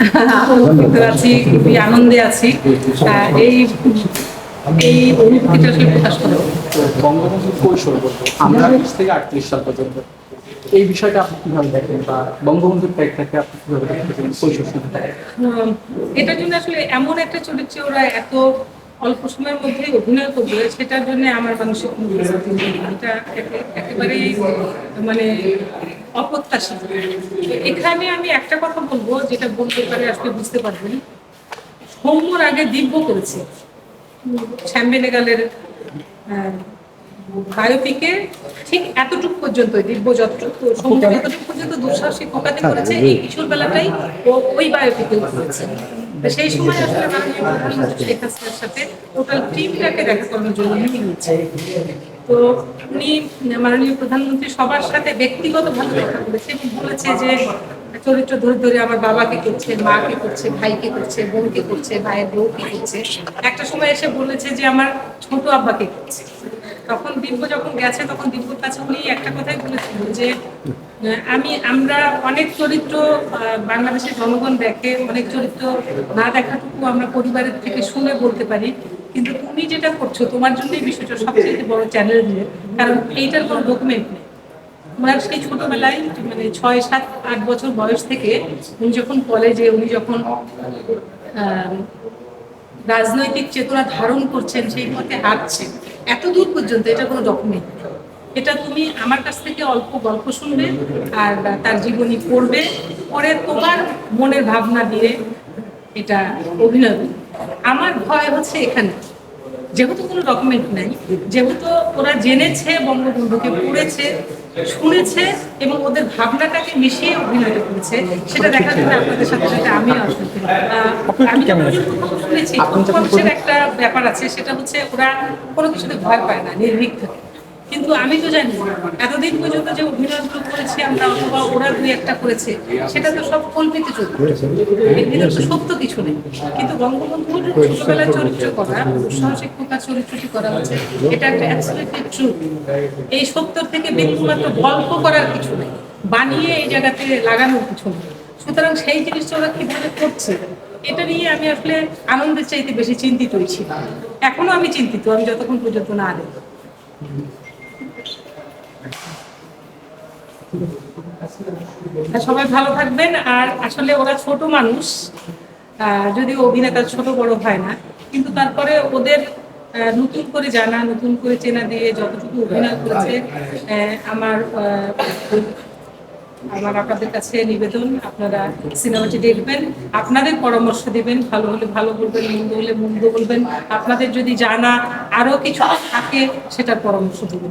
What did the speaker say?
আনন্দিত আছি খুবই আনন্দে আছি। এই এই অনুভূতিটা আসলে প্রকাশ করা। বঙ্গবন্ধুর কৈশোর আমরা বিশ থেকে আটত্রিশ সাল পর্যন্ত এই বিষয়টা আপনি কীভাবে দেখেন বা বঙ্গবন্ধুর আপনি কীভাবে দেখেন কৈশোর এটার জন্য আসলে এমন একটা চরিত্রে ওরা এত অল্প সময়ের মধ্যে অভিনয় করবে সেটার জন্য আমার মানসিক। এটা একে- একেবারেই মানে অপ্রত্যাশিত। এখানে আমি একটা কথা বলব যেটা বলতে পারে আসলে বুঝতে পারবেন। সৌম্যর আগে দিব্য করেছে। শ্যাম বেনেগালের বায়োপিকে ঠিক এতটুকু পর্যন্ত দিব্য যতটুকু সৌম্য এতটুকু পর্যন্ত দুঃসাহসিক কোকাতে করেছে এই কিশোর বেলাটাই ও ওই বায়োপিকে করেছে। সেই সময় আসলে মাননীয় প্রধানমন্ত্রী শেখ সাথে টোটাল টিমটাকে দেখা করানোর জন্য নিয়ে নিয়েছে তো উনি মাননীয় প্রধানমন্ত্রী সবার সাথে ব্যক্তিগতভাবে দেখা করেছে এবং বলেছে যে চরিত্র ধরে ধরে আমার বাবাকে করছে, মাকে করছে, ভাইকে করছে, বোনকে করছে, ভাইয়ের বউকে করছে। একটা সময় এসে বলেছে যে আমার ছোট আব্বাকে করছে। তখন দিব্য যখন গেছে, তখন দিব্যর কাছে উনি একটা কথাই বলেছিল যে আমি, আমরা অনেক চরিত্র বাংলাদেশের জনগণ দেখে, অনেক চরিত্র না দেখাটুকু আমরা পরিবারের থেকে শুনে বলতে পারি। কিন্তু তুমি যেটা করছ, তোমার জন্য এই বিষয়টা সবচেয়ে বড় চ্যালেঞ্জ কারণ এইটার কোনো ডকুমেন্ট নেই। ওনার সেই ছোটবেলায় মানে ছয়, সাত, আট বছর বয়স থেকে উনি যখন কলেজে উনি যখন রাজনৈতিক চেতনা ধারণ করছেন, সেই পথে হাঁটছেন এত দূর পর্যন্ত এটা কোনো ডকুমেন্ট এটা তুমি আমার কাছ থেকে অল্প গল্প শুনবে আর তার জীবনী পড়বে, পরে তোমার মনের ভাবনা দিয়ে এটা অভিনয় আমার ভয় হচ্ছে এখানে। যেহেতু কোনো ডকুমেন্ট নেই যেহেতু ওরা জেনেছে বঙ্গবন্ধুকে পড়েছে শুনেছে এবং ওদের ভাবনাটাকে মিশিয়ে অভিনয়টা করেছে সেটা দেখা যাবে আপনাদের সাথে সাথে আহ, আমি শুনেছি একটা ব্যাপার আছে সেটা হচ্ছে ওরা কোনো কিছুতে ভয় পায় না নির্ভীক থাকে। কিন্তু আমি তো জানি, এতদিন পর্যন্ত যে অভিনয়গুলো করেছি আমরা, অথবা ওরা দুই একটা করেছে, সেটা তো সব কল্পিত চরিত্র। সত্য কিছু নেই। কিন্তু বঙ্গবন্ধুর ছোটবেলায় চরিত্র করা দুঃসাহসিক প্রকার চরিত্রটি করা হচ্ছে এটা একটা অ্যাবসলিউটলি ট্রু এই সত্যর থেকে বিন্দুমাত্র গল্প করার কিছু নেই। বানিয়ে এই জায়গাতে লাগানোর কিছু নেই। সুতরাং সেই জিনিসটা ওরা কীভাবে করছে, এটা নিয়ে আমি আসলে আনন্দের চাইতে বেশি চিন্তিত ছিলাম। এখনও আমি চিন্তিত, আমি যতক্ষণ পর্যন্ত না দেখব আর সবাই ভালো থাকবেন। আর আসলে ওরা ছোট মানুষ যদিও অভিনেতা ছোট বড় হয় না, কিন্তু তারপরে ওদের নতুন করে জানা, নতুন করে চেনা দিয়ে যতটুকু অভিনয় করেছে আমার আমার আপনাদের কাছে নিবেদন, আপনারা সিনেমাটি দেখবেন, আপনাদের পরামর্শ দিবেন, ভালো হলে ভালো বলবেন, মন্দ হলে মন্দ বলবেন, আপনাদের যদি জানা আরও কিছু থাকে, সেটার পরামর্শ দেবেন।